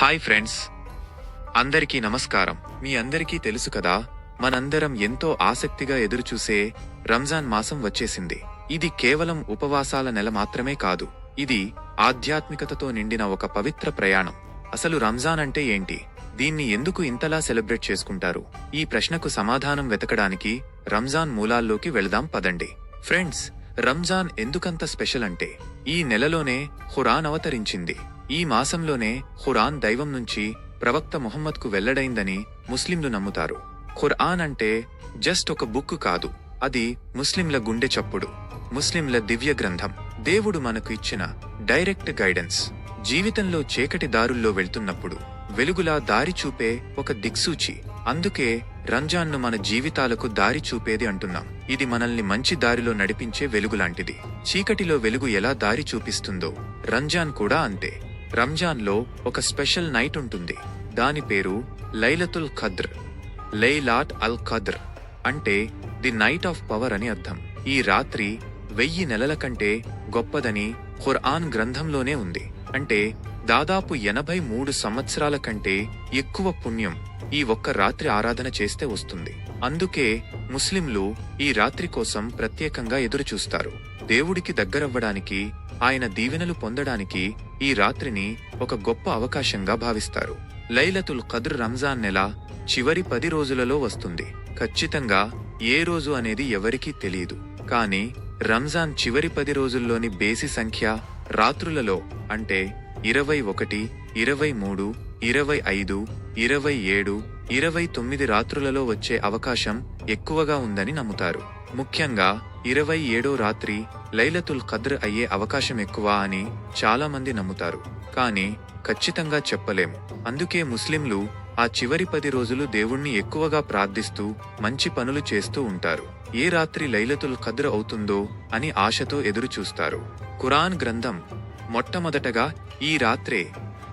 Hi friends. అందరికీ నమస్కారం. మీ అందరికీ తెలుసు కదా మనందరం ఎంతో ఆసక్తిగా ఎదురుచూసే రంజాన్ మాసం వచ్చేసింది. ఇది కేవలం ఉపవాసాల నెల మాత్రమే కాదు ఇది ఆధ్యాత్మికతతో నిండిన ఒక పవిత్ర ప్రయాణం. అసలు రంజాన్ అంటే ఏంటి? దీన్ని ఎందుకు ఇంతలా సెలబ్రేట్ చేసుకుంటారు? ఈ ప్రశ్నకు సమాధానం వెతకడానికి రంజాన్ మూలాల్లోకి వెళదాం పదండి. ఫ్రెండ్స్ రంజాన్ ఎందుకంత స్పెషల్ అంటే ఈ నెలలోనే హురాన్ అవతరించింది. ఈ మాసంలోనే ఖురాన్ దైవం నుంచి ప్రవక్త ముహమ్మద్కు వెల్లడైందని ముస్లింలు నమ్ముతారు. ఖురాన్ అంటే జస్ట్ ఒక బుక్ కాదు అది ముస్లింల గుండె చప్పుడు ముస్లింల దివ్య గ్రంథం. దేవుడు మనకు ఇచ్చిన డైరెక్ట్ గైడెన్స్. జీవితంలో చీకటి దారుల్లో వెళ్తున్నప్పుడు వెలుగులా దారి చూపే ఒక దిక్సూచి. అందుకే రంజాన్ను మన జీవితాలకు దారి చూపేది అంటున్నాం. ఇది మనల్ని మంచి దారిలో నడిపించే వెలుగులాంటిది. చీకటిలో వెలుగు ఎలా దారి చూపిస్తుందో రంజాన్ కూడా అంతే. రంజాన్లో ఒక స్పెషల్ నైట్ ఉంటుంది. దాని పేరు లైలతుల్ ఖద్ర్ లైలాట్ అల్ ఖద్ర్ అంటే ది నైట్ ఆఫ్ పవర్ అని అర్థం. ఈ రాత్రి వెయ్యి నెలల కంటే గొప్పదని ఖుర్ఆన్ గ్రంథంలోనే ఉంది. అంటే దాదాపు ఎనభై మూడు సంవత్సరాల కంటే ఎక్కువ పుణ్యం ఈ ఒక్క రాత్రి ఆరాధన చేస్తే వస్తుంది. అందుకే ముస్లింలు ఈ రాత్రి కోసం ప్రత్యేకంగా ఎదురుచూస్తారు. దేవుడికి దగ్గరవ్వడానికి ఆయన దీవెనలు పొందడానికి ఈ రాత్రిని ఒక గొప్ప అవకాశంగా భావిస్తారు. లైలతుల్ కద్ర్ రంజాన్ నెల చివరి పది రోజులలో వస్తుంది. ఖచ్చితంగా ఏ రోజు అనేది ఎవరికీ తెలియదు కానీ రంజాన్ చివరి పది రోజుల్లోని బేసి సంఖ్య రాత్రులలో అంటే ఇరవై ఒకటి ఇరవై మూడు ఇరవై ఐదు ఇరవై ఏడు ఇరవై తొమ్మిది రాత్రులలో వచ్చే అవకాశం ఎక్కువగా ఉందని నమ్ముతారు. ముఖ్యంగా ఇరవై ఏడో రాత్రి లైలతుల్ ఖద్ర అయ్యే అవకాశం ఎక్కువ అని చాలామంది నమ్ముతారు. కానీ ఖచ్చితంగా చెప్పలేము అందుకే ముస్లింలు ఆ చివరి పది రోజులు దేవుణ్ణి ఎక్కువగా ప్రార్థిస్తూ మంచి పనులు చేస్తూ ఉంటారు. ఏ రాత్రి లైలతుల్ ఖద్ర అవుతుందో అని ఆశతో ఎదురుచూస్తారు. ఖురాన్ గ్రంథం మొట్టమొదటగా ఈ రాత్రే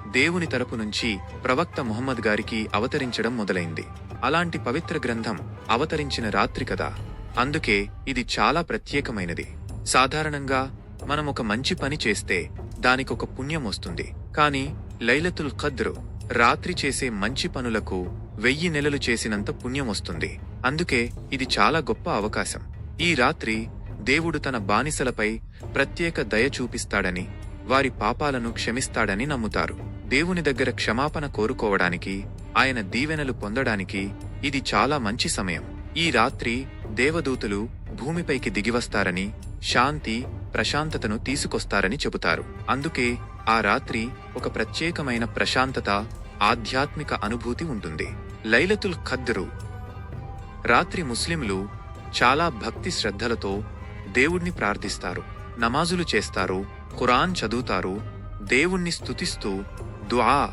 దేవుని తరపు నుంచి ప్రవక్త ముహమ్మద్ గారికి అవతరించడం మొదలైంది. అలాంటి పవిత్ర గ్రంథం అవతరించిన రాత్రి కదా. అందుకే ఇది చాలా ప్రత్యేకమైనది. సాధారణంగా మనం ఒక మంచి పని చేస్తే దానికొక పుణ్యం వస్తుంది. కానీ లైలతుల్ ఖద్రు రాత్రి చేసే మంచి పనులకు వెయ్యి నెలలు చేసినంత పుణ్యం వస్తుంది. అందుకే ఇది చాలా గొప్ప అవకాశం. ఈ రాత్రి దేవుడు తన బానిసలపై ప్రత్యేక దయ చూపిస్తాడని వారి పాపాలను క్షమిస్తాడని నమ్ముతారు. దేవుని దగ్గర క్షమాపణ కోరుకోవడానికి ఆయన దీవెనలు పొందడానికి ఇది చాలా మంచి సమయం. ఈ రాత్రి దేవదూతలు భూమిపైకి దిగివస్తారని శాంతి ప్రశాంతతను తీసుకొస్తారని చెబుతారు. అందుకే ఆ రాత్రి ఒక ప్రత్యేకమైన ప్రశాంతత ఆధ్యాత్మిక అనుభూతి ఉంటుంది. లైలతుల్ ఖద్రు రాత్రి ముస్లింలు చాలా భక్తి శ్రద్ధలతో దేవుణ్ణి ప్రార్థిస్తారు. నమాజులు చేస్తారు ఖురాన్ చదువుతారు దేవుణ్ణి స్తుతిస్తూ దుఆ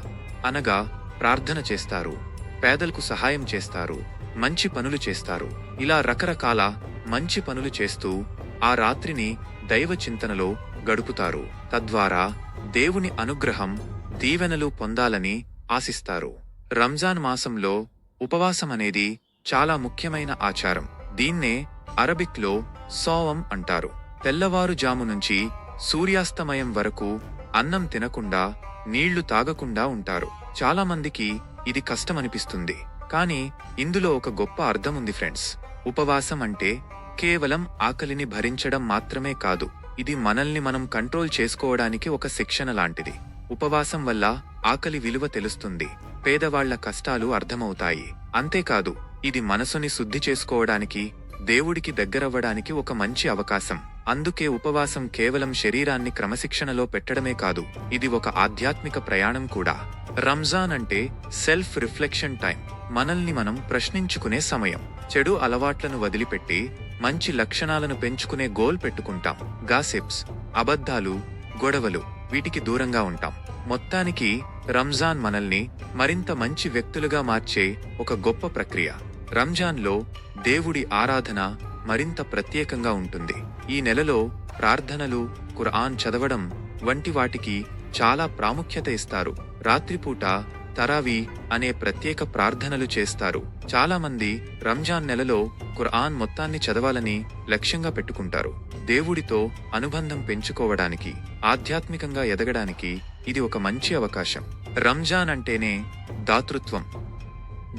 అనగా ప్రార్థన చేస్తారు. పేదలకు సహాయం చేస్తారు. మంచి పనులు చేస్తారు. ఇలా రకరకాల మంచి పనులు చేస్తూ ఆ రాత్రిని దైవ చింతనలో గడుపుతారు. తద్వారా దేవుని అనుగ్రహం దీవెనలు పొందాలని ఆశిస్తారు. రంజాన్ మాసంలో ఉపవాసం అనేది చాలా ముఖ్యమైన ఆచారం. దీన్నే అరబిక్లో సోవం అంటారు. తెల్లవారుజాము నుంచి సూర్యాస్తమయం వరకు అన్నం తినకుండా నీళ్ళు తాగకుండా ఉంటారు. చాలామందికి ఇది కష్టమనిపిస్తుంది. కానీ ఇందులో ఒక గొప్ప అర్థం ఉంది ఫ్రెండ్స్. ఉపవాసం అంటే కేవలం ఆకలిని భరించడం మాత్రమే కాదు ఇది మనల్ని మనం కంట్రోల్ చేసుకోవడానికి ఒక శిక్షణ లాంటిది. ఉపవాసం వల్ల ఆకలి విలువ తెలుస్తుంది పేదవాళ్ళ కష్టాలు అర్థమవుతాయి. అంతేకాదు ఇది మనసుని శుద్ధి చేసుకోవడానికి దేవుడికి దగ్గరవ్వడానికి ఒక మంచి అవకాశం. అందుకే ఉపవాసం కేవలం శరీరాన్ని క్రమశిక్షణలో పెట్టడమే కాదు ఇది ఒక ఆధ్యాత్మిక ప్రయాణం కూడా. రంజాన్ అంటే సెల్ఫ్ రిఫ్లెక్షన్ టైం. మనల్ని మనం ప్రశ్నించుకునే సమయం. చెడు అలవాట్లను వదిలిపెట్టి మంచి లక్షణాలను పెంచుకునే గోల్ పెట్టుకుంటాం. గాసిప్స్ అబద్ధాలు గొడవలు వీటికి దూరంగా ఉంటాం. మొత్తానికి రంజాన్ మనల్ని మరింత మంచి వ్యక్తులుగా మార్చే ఒక గొప్ప ప్రక్రియ. రంజాన్లో దేవుడి ఆరాధన మరింత ప్రత్యేకంగా ఉంటుంది. ఈ నెలలో ప్రార్థనలు ఖురాన్ చదవడం వంటి వాటికి చాలా ప్రాముఖ్యత ఇస్తారు. రాత్రిపూట తరావీ అనే ప్రత్యేక ప్రార్థనలు చేస్తారు. చాలామంది రంజాన్ నెలలో ఖురాన్ మొత్తాన్ని చదవాలని లక్ష్యంగా పెట్టుకుంటారు. దేవుడితో అనుబంధం పెంచుకోవడానికి ఆధ్యాత్మికంగా ఎదగడానికి ఇది ఒక మంచి అవకాశం. రంజాన్ అంటేనే దాతృత్వం.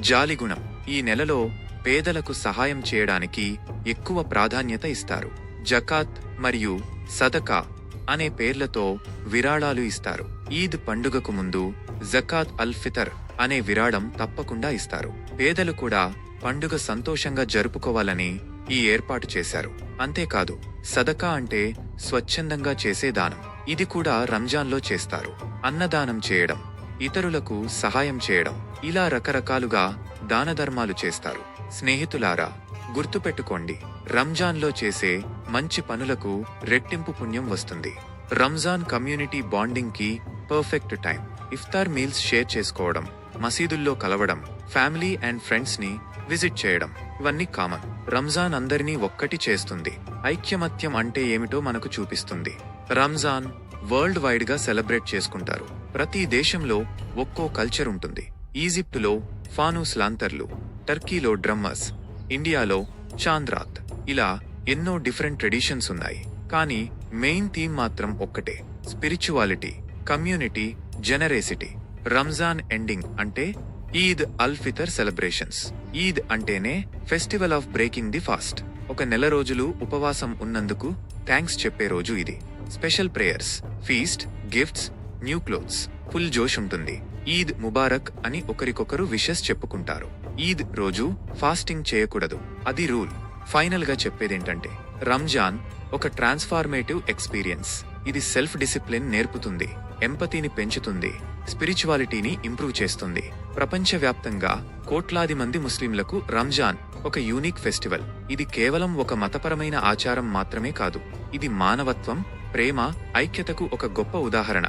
జాలిగుణం. ఈ నెలలో పేదలకు సహాయం చేయడానికి ఎక్కువ ప్రాధాన్యత ఇస్తారు. జకాత్ మరియు సదకా అనే పేర్లతో విరాళాలు ఇస్తారు. ఈద్ పండుగకు ముందు జకాత్ అల్ ఫితర్ అనే విరాళం తప్పకుండా ఇస్తారు. పేదలు కూడా పండుగ సంతోషంగా జరుపుకోవాలని ఈ ఏర్పాటు చేశారు. అంతేకాదు సదకా అంటే స్వచ్ఛందంగా చేసే దానం. ఇది కూడా రంజాన్లో చేస్తారు. అన్నదానం చేయడం ఇతరులకు సహాయం చేయడం. ఇలా రకరకాలుగా దానధర్మాలు చేస్తారు. స్నేహితులారా గుర్తుపెట్టుకోండి. రంజాన్లో చేసే మంచి పనులకు రెట్టింపు పుణ్యం వస్తుంది. Ramzan community బాండింగ్కి perfect time. Iftar meals share చేసుకోవడం మసీదుల్లో కలవడం ఫ్యామిలీ అండ్ ఫ్రెండ్స్ని విజిట్ చేయడం ఇవన్నీ కామన్. రంజాన్ అందరినీ ఒక్కటి చేస్తుంది. ఐక్యమత్యం అంటే ఏమిటో మనకు చూపిస్తుంది. రంజాన్ వరల్డ్ వైడ్గా సెలబ్రేట్ చేసుకుంటారు. ప్రతి దేశంలో ఒక్కో కల్చర్ ఉంటుంది. ఈజిప్టులో ఫానూస్ లాంతర్లు టర్కీలో డ్రమ్మర్స్ ఇండియాలో చాంద్రాత్. ఇలా ఎన్నో డిఫరెంట్ ట్రెడిషన్స్ ఉన్నాయి. కానీ మెయిన్ థీమ్ మాత్రం ఒక్కటే spirituality community generosity Ramzan ending అంటే ఈద్ అల్ ఫితర్ సెలబ్రేషన్స్ ఈద్ అంటేనే festival of breaking the fast ఒక నెల రోజులు ఉపవాసం ఉన్నందుకు థ్యాంక్స్ చెప్పే రోజు ఇది. Special prayers feast gifts new clothes. Full జోష్ ఉంటుంది. ఈద్ ముబారక్ అని ఒకరికొకరు విషెస్ చెప్పుకుంటారు. ఈద్ రోజు ఫాస్టింగ్ చేయకూడదు. అది రూల్. ఫైనల్గా చెప్పేదేంటంటే రంజాన్ ఒక ట్రాన్స్ఫార్మేటివ్ ఎక్స్పీరియన్స్. ఇది సెల్ఫ్ డిసిప్లిన్ నేర్పుతుంది. ఎంపతిని పెంచుతుంది. స్పిరిచువాలిటీని ఇంప్రూవ్ చేస్తుంది. ప్రపంచవ్యాప్తంగా కోట్లాది మంది ముస్లింలకు రంజాన్ ఒక యూనిక్ ఫెస్టివల్. ఇది కేవలం ఒక మతపరమైన ఆచారం మాత్రమే కాదు. ఇది మానవత్వం ప్రేమ ఐక్యతకు ఒక గొప్ప ఉదాహరణ.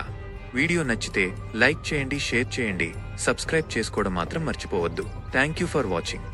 వీడియో నచ్చితే లైక్ చేయండి షేర్ చేయండి సబ్స్క్రైబ్ చేసుకోవడం మాత్రం మర్చిపోవద్దు. Thank you for watching